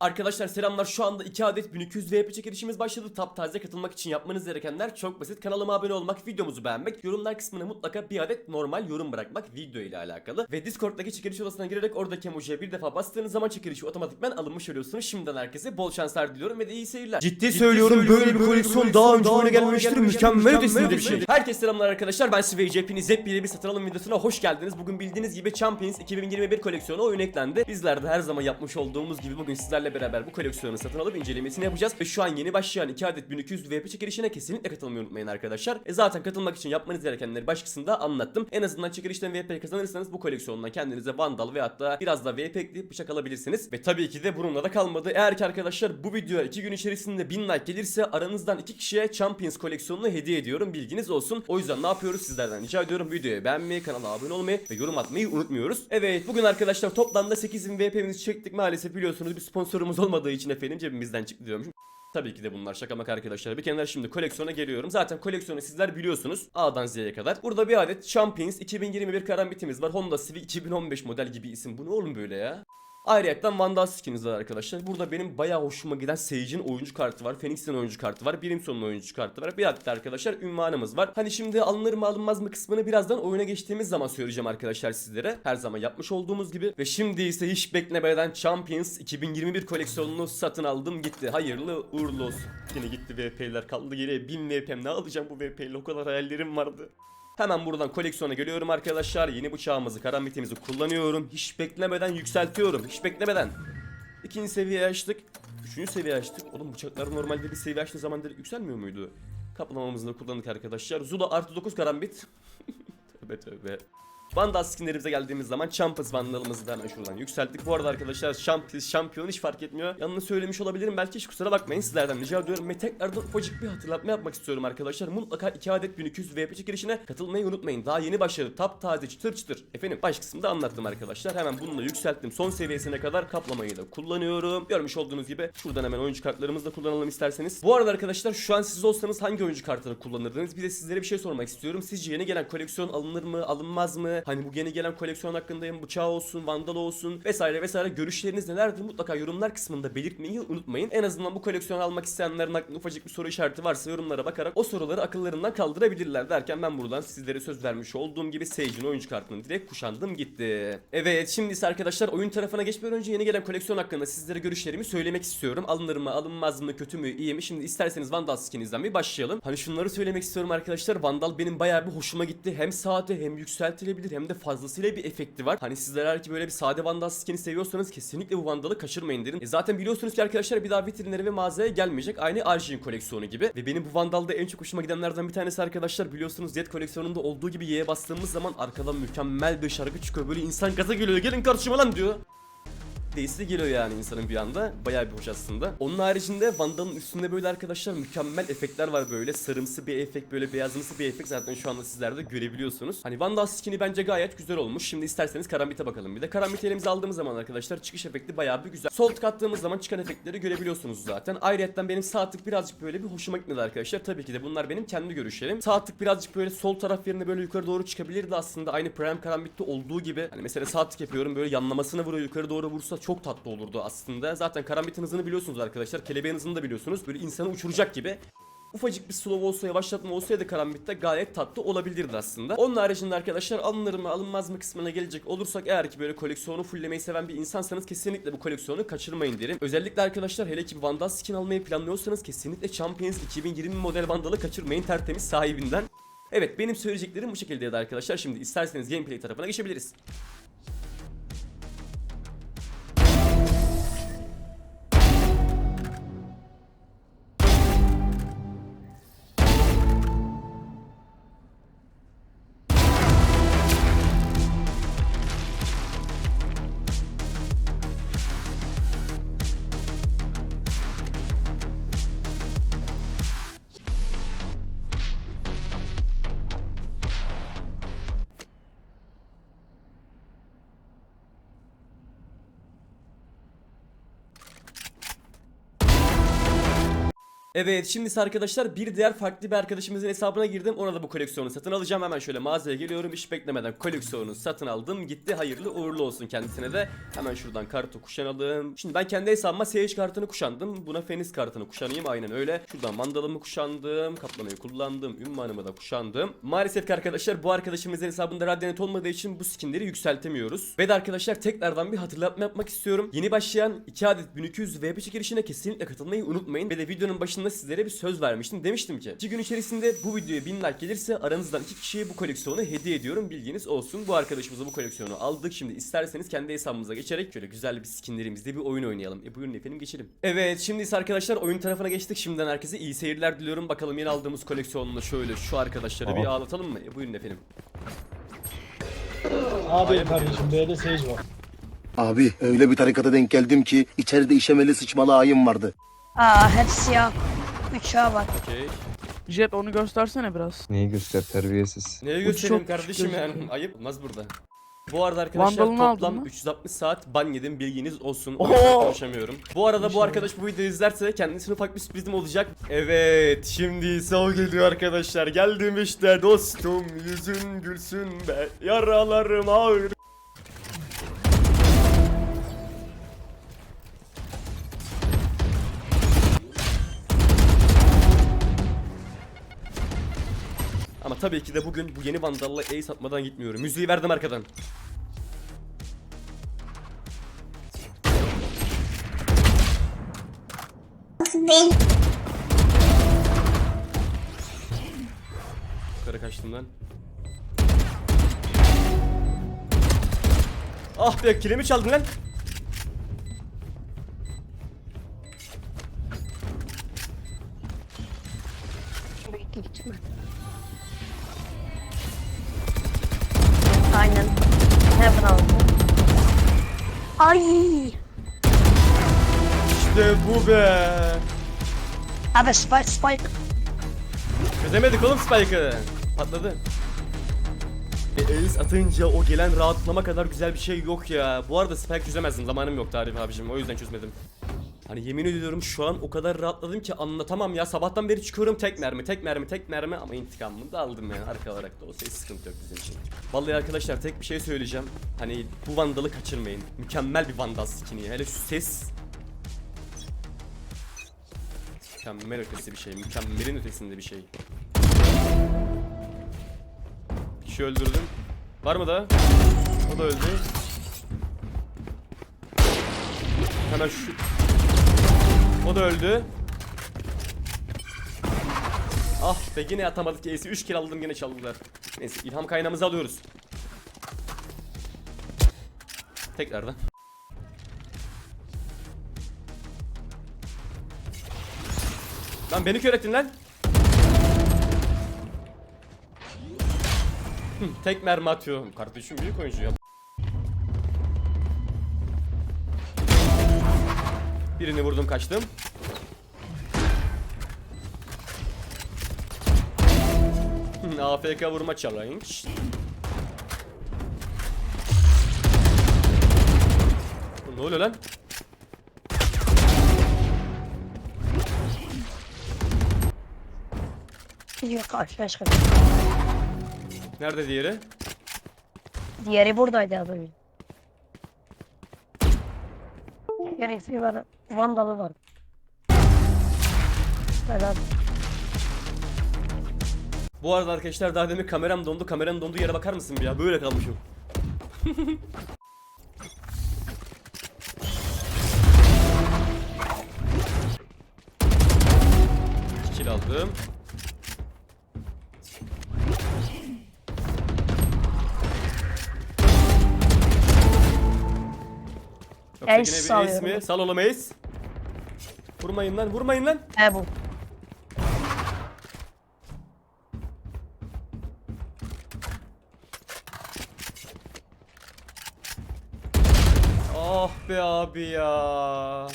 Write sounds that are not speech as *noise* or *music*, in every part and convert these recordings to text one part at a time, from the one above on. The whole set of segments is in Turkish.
Arkadaşlar selamlar şu anda 2 adet 1200 VP çekilişimiz başladı. Taptaze katılmak için yapmanız gerekenler çok basit. Kanalıma abone olmak, videomuzu beğenmek, yorumlar kısmına mutlaka bir adet normal yorum bırakmak video ile alakalı. Ve Discord'daki çekiliş odasına girerek oradaki emojiye bir defa bastığınız zaman çekilişi otomatikman alınmış oluyorsunuz. Şimdiden herkese bol şanslar diliyorum ve de iyi seyirler. Ciddi, söylüyorum, böyle bir koleksiyon daha önce oyuna gelmemiştir. Mükemmel ötesinde bir şey. Herkese selamlar arkadaşlar ben Siveyci hepiniz hepiniz bir satın alım videosuna hoş geldiniz. Bugün bildiğiniz gibi Champions 2021 koleksiyonu oyun eklendi. Bizler de her zaman yapmış olduğumuz gibi bugün sizlerle beraber bu koleksiyonu satın alıp incelemesini yapacağız. Ve şu an yeni başlayan 2 adet 1200 VP çekilişine kesinlikle katılmayı unutmayın arkadaşlar. E zaten katılmak için yapmanız gerekenleri başkasında anlattım. En azından çekilişten VP kazanırsanız bu koleksiyondan kendinize Vandal ve hatta biraz da VP bıçak alabilirsiniz. Ve tabii ki de bununla da kalmadı. Eğer ki arkadaşlar bu videoya 2 gün içerisinde 1000 like gelirse aranızdan 2 kişiye Champions koleksiyonunu hediye ediyorum. Bilginiz olsun. O yüzden ne yapıyoruz sizlerden rica ediyorum. Videoyu beğenmeyi, kanala abone olmayı ve yorum atmayı unutmuyoruz. Evet bugün arkadaşlar toplamda 8000 VP'mizi çektik. Maalesef biliyorsunuz bir sponsorumuz olmadığı için efendim cebimizden çıktı diyormuşum. Tabii ki de bunlar şaka maka arkadaşlar. Bir kenara şimdi koleksiyona geliyorum. Zaten koleksiyonu sizler biliyorsunuz. A'dan Z'ye kadar. Burada bir adet Champions 2021 karambitimiz var. Honda Civic 2015 model gibi isim. Bu ne oğlum böyle ya? Ayrıca Vandal skinimiz var arkadaşlar. Burada benim bayağı hoşuma giden Sage'in oyuncu kartı var. Phoenix'in oyuncu kartı var. Brimstone'un oyuncu kartı var. Bir adet arkadaşlar ünvanımız var. Hani şimdi alınır mı alınmaz mı kısmını birazdan oyuna geçtiğimiz zaman söyleyeceğim arkadaşlar sizlere. Her zaman yapmış olduğumuz gibi. Ve şimdi ise hiç beklemeden Champions 2021 koleksiyonunu satın aldım gitti. Hayırlı uğurlu olsun. Yine gitti VP'ler kaldı geriye 1000 VP'm ne alacağım bu VP'yle o kadar hayallerim vardı. Hemen buradan koleksiyona geliyorum arkadaşlar. Yeni bıçağımızı, karambitimizi kullanıyorum. Hiç beklemeden yükseltiyorum. Hiç beklemeden. İkinci seviye açtık. Üçüncü seviye açtık. Oğlum bıçaklar normalde bir seviye açtığı zaman direkt yükselmiyor muydu? Kaplamamızı da kullandık arkadaşlar. Zula artı 9 karambit. *laughs* tövbe tövbe. Vandal skinlerimize geldiğimiz zaman Champions Vandal'ımızı da hemen şuradan yükselttik. Bu arada arkadaşlar Champions, şampiyon hiç fark etmiyor. Yanlış söylemiş olabilirim belki hiç kusura bakmayın sizlerden rica ediyorum. Ve tekrardan ufacık bir hatırlatma yapmak istiyorum arkadaşlar. Mutlaka 2 adet 1200 VP çekilişine katılmayı unutmayın. Daha yeni başladı. Tap taze çıtır çıtır. Efendim baş kısmında anlattım arkadaşlar. Hemen bununla yükselttim. Son seviyesine kadar kaplamayı da kullanıyorum. Görmüş olduğunuz gibi şuradan hemen oyuncu kartlarımızı da kullanalım isterseniz. Bu arada arkadaşlar şu an siz olsanız hangi oyuncu kartını kullanırdınız? Bir de sizlere bir şey sormak istiyorum. Sizce yeni gelen koleksiyon alınır mı, alınmaz mı? Hani bu yeni gelen koleksiyon hakkında hem bıçağı olsun, vandal olsun vesaire vesaire görüşleriniz nelerdir? Mutlaka yorumlar kısmında belirtmeyi unutmayın. En azından bu koleksiyonu almak isteyenlerin aklında ufacık bir soru işareti varsa yorumlara bakarak o soruları akıllarından kaldırabilirler derken ben buradan sizlere söz vermiş olduğum gibi Sage'in oyuncu kartını direkt kuşandım gitti. Evet şimdi ise arkadaşlar oyun tarafına geçmeden önce yeni gelen koleksiyon hakkında sizlere görüşlerimi söylemek istiyorum. Alınır mı, alınmaz mı, kötü mü, iyi mi? Şimdi isterseniz Vandal skinizden bir başlayalım. Hani şunları söylemek istiyorum arkadaşlar. Vandal benim bayağı bir hoşuma gitti. Hem sade hem yükseltilebilir hem de fazlasıyla bir efekti var. Hani sizler eğer ki böyle bir sade Vandal skini seviyorsanız kesinlikle bu Vandal'ı kaçırmayın derim. E zaten biliyorsunuz ki arkadaşlar bir daha vitrinlere ve mağazaya gelmeyecek. Aynı Arjin koleksiyonu gibi. Ve benim bu Vandal'da en çok hoşuma gidenlerden bir tanesi arkadaşlar biliyorsunuz Z koleksiyonunda olduğu gibi Y'ye bastığımız zaman arkadan mükemmel bir şarkı çıkıyor. Böyle insan gaza geliyor. Gelin karşıma lan diyor de geliyor yani insanın bir anda. Bayağı bir hoş aslında. Onun haricinde Vandal'ın üstünde böyle arkadaşlar mükemmel efektler var böyle. Sarımsı bir efekt, böyle beyazımsı bir efekt zaten şu anda sizler de görebiliyorsunuz. Hani Vandal skin'i bence gayet güzel olmuş. Şimdi isterseniz karambite bakalım bir de. Karambite elimize aldığımız zaman arkadaşlar çıkış efekti bayağı bir güzel. Sol tık attığımız zaman çıkan efektleri görebiliyorsunuz zaten. Ayrıca benim sağ tık birazcık böyle bir hoşuma gitmedi arkadaşlar. Tabii ki de bunlar benim kendi görüşlerim. Sağ tık birazcık böyle sol taraf yerine böyle yukarı doğru çıkabilirdi aslında. Aynı Prime Karambit'te olduğu gibi. Hani mesela sağ tık yapıyorum böyle yanlamasına vuruyor yukarı doğru vursa çok tatlı olurdu aslında. Zaten karambitin hızını biliyorsunuz arkadaşlar. Kelebeğin hızını da biliyorsunuz. Böyle insanı uçuracak gibi. Ufacık bir slow olsa yavaşlatma olsaydı karambitte gayet tatlı olabilirdi aslında. Onun haricinde arkadaşlar alınır mı alınmaz mı kısmına gelecek olursak eğer ki böyle koleksiyonu fulllemeyi seven bir insansanız kesinlikle bu koleksiyonu kaçırmayın derim. Özellikle arkadaşlar hele ki Vandal skin almayı planlıyorsanız kesinlikle Champions 2020 model Vandal'ı kaçırmayın tertemiz sahibinden. Evet benim söyleyeceklerim bu şekildeydi arkadaşlar. Şimdi isterseniz gameplay tarafına geçebiliriz. Evet şimdi arkadaşlar bir diğer farklı bir arkadaşımızın hesabına girdim. Ona da bu koleksiyonu satın alacağım. Hemen şöyle mağazaya geliyorum. Hiç beklemeden koleksiyonu satın aldım. Gitti. Hayırlı uğurlu olsun kendisine de. Hemen şuradan kartı kuşanalım. Şimdi ben kendi hesabıma Sage kartını kuşandım. Buna Feniz kartını kuşanayım. Aynen öyle. Şuradan mandalımı kuşandım. Kaplamayı kullandım. Ünvanımı da kuşandım. Maalesef ki arkadaşlar bu arkadaşımızın hesabında radyanet olmadığı için bu skinleri yükseltemiyoruz. Ve de arkadaşlar tekrardan bir hatırlatma yapmak istiyorum. Yeni başlayan 2 adet 1200 VP çekilişine kesinlikle katılmayı unutmayın. Ve de videonun başında sizlere bir söz vermiştim. Demiştim ki 2 gün içerisinde bu videoya 1000 like gelirse aranızdan 2 kişiye bu koleksiyonu hediye ediyorum. Bilginiz olsun. Bu arkadaşımıza bu koleksiyonu aldık. Şimdi isterseniz kendi hesabımıza geçerek şöyle güzel bir skinlerimizde bir oyun oynayalım. E buyurun efendim geçelim. Evet şimdi ise arkadaşlar oyun tarafına geçtik. Şimdiden herkese iyi seyirler diliyorum. Bakalım yeni aldığımız koleksiyonla şöyle şu arkadaşları bir ağlatalım mı? E buyurun efendim. Abi kardeşim B'de Sage var. Abi öyle bir tarikata denk geldim ki içeride işemeli sıçmalı ayım vardı. Aa hepsi ya. 3A var. Okey. Jet onu göstersene biraz. Neyi göster terbiyesiz. Neye göstereyim çok kardeşim yani? *laughs* Ayıp olmaz burada. Bu arada arkadaşlar Vandalını aldın toplam mı? 360 saat ban yedim bilginiz olsun. O Oo! konuşamıyorum. Bu arada bu arkadaş bu videoyu izlerse kendisine ufak bir sürprizim olacak. Evet şimdi ise o geliyor arkadaşlar. Geldim işte dostum yüzün gülsün be yaralarım ağır. Tabii ki de bugün bu yeni Vandal'la ace atmadan gitmiyorum. Müziği verdim arkadan. Yukarı kaçtım lan. Ah be kilimi çaldın lan. Bu be. Abi Spike Spike. Çözemedik oğlum Spike'ı. Patladı. E, Ace atınca o gelen rahatlama kadar güzel bir şey yok ya. Bu arada Spike çözemezdim. Zamanım yoktu Arif abicim. O yüzden çözmedim. Hani yemin ediyorum şu an o kadar rahatladım ki anlatamam ya. Sabahtan beri çıkıyorum tek mermi, tek mermi, tek mermi ama intikamımı da aldım yani. Arka olarak da olsa hiç sıkıntı yok bizim için. Vallahi arkadaşlar tek bir şey söyleyeceğim. Hani bu vandalı kaçırmayın. Mükemmel bir vandal skin'i. Hele şu ses. Mükemmel ötesi bir şey. Mükemmelin ötesinde bir şey. Kişi öldürdüm. Var mı da? O da öldü. Hemen şu... O da öldü. Ah be yine atamadık Ace'i 3 kill aldım yine çaldılar. Neyse ilham kaynağımızı alıyoruz. Tekrardan. Lan beni kör ettin lan. Tek mermi atıyor. Kardeşim büyük oyuncu ya. Birini vurdum kaçtım. AFK vurma challenge. Ne oluyor lan? Gidiyor karşı başka. Nerede diğeri? Diğeri buradaydı az önce. Gerisi var. Vandalı var. Helal. Bu arada arkadaşlar daha demin kameram dondu. Kameranın donduğu yere bakar mısın bir ya? Böyle kalmışım. *laughs* Kill aldım. Ace yine bir ace salıyorum. mi? Sal oğlum ace. Vurmayın lan, vurmayın lan. He bu. Ah be abi ya.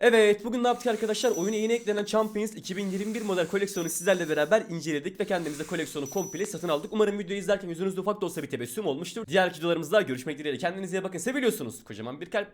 Evet bugün ne yaptık arkadaşlar? Oyuna yeni eklenen Champions 2021 model koleksiyonu sizlerle beraber inceledik ve kendimize koleksiyonu komple satın aldık. Umarım videoyu izlerken yüzünüzde ufak da olsa bir tebessüm olmuştur. Diğer videolarımızda görüşmek dileğiyle. Kendinize iyi bakın. Seviyorsunuz. Kocaman bir kalp.